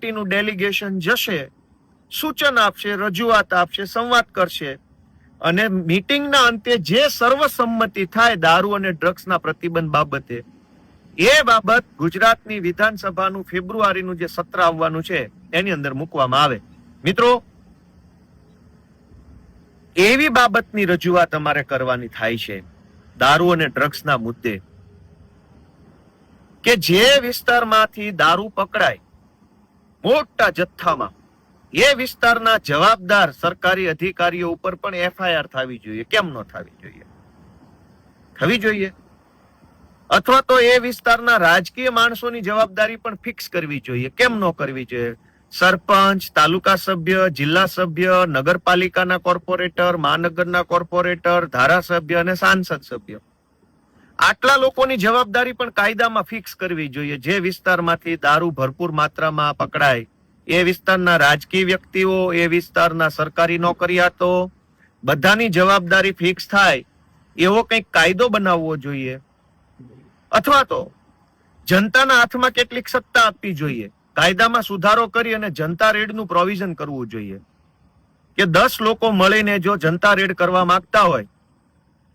પાર્ટીનું ડેલિગેશન જશે, સૂચન આપશે, રજૂઆત આપશે, સંવાદ કરશે. અને મીટિંગના અંતે જે સર્વસંમતિ થાય દારૂ અને ડ્રગ્સના પ્રતિબંધ બાબતે, એ બાબત ગુજરાતની વિધાનસભાનું ફેબ્રુઆરીનું જે સત્ર આવવાનું છે, એની અંદર મૂકવામાં આવે. મિત્રો, એવી બાબતની રજૂઆત અમારે કરવાની થાય છે, દારૂ અને ડ્રગ્સના મુદ્દે, કે જે વિસ્તારમાંથી દારૂ પકડાય મોટા જથ્થામાં. એ વિસ્તારના જવાબદાર સરકારી અધિકારીઓ ઉપર પણ એફઆઈઆર થવી જોઈએ. કેમ ન થવી જોઈએ? થવી જોઈએ. અથવા તો એ વિસ્તારના રાજકીય માણસોની જવાબદારી પણ ફિક્સ કરવી જોઈએ. કેમ ન કરવી જોઈએ? સરપંચ, તાલુકા સભ્ય, જિલ્લા સભ્ય, નગરપાલિકાના કોર્પોરેટર, મહાનગરના કોર્પોરેટર, ધારાસભ્ય અને સાંસદ સભ્ય. આટલા લોકોની જવાબદારી પણ કાયદામાં ફિક્સ કરવી જોઈએ. જે વિસ્તારમાંથી દારૂ ભરપૂર માત્રામાં પકડાય, એ વિસ્તારના રાજકીય વ્યક્તિઓ, એ વિસ્તારના સરકારી નોકરિયાતો, બધાની જવાબદારી ફિક્સ થાય, એવો કંઈક કાયદો બનાવવો જોઈએ. અથવા તો જનતાના હાથમાં કેટલીક સત્તા આપવી જોઈએ. કાયદામાં સુધારો કરી અને જનતા રેડનું પ્રોવિઝન કરવું જોઈએ. કે દસ લોકો મળીને જો જનતા રેડ કરવા માંગતા હોય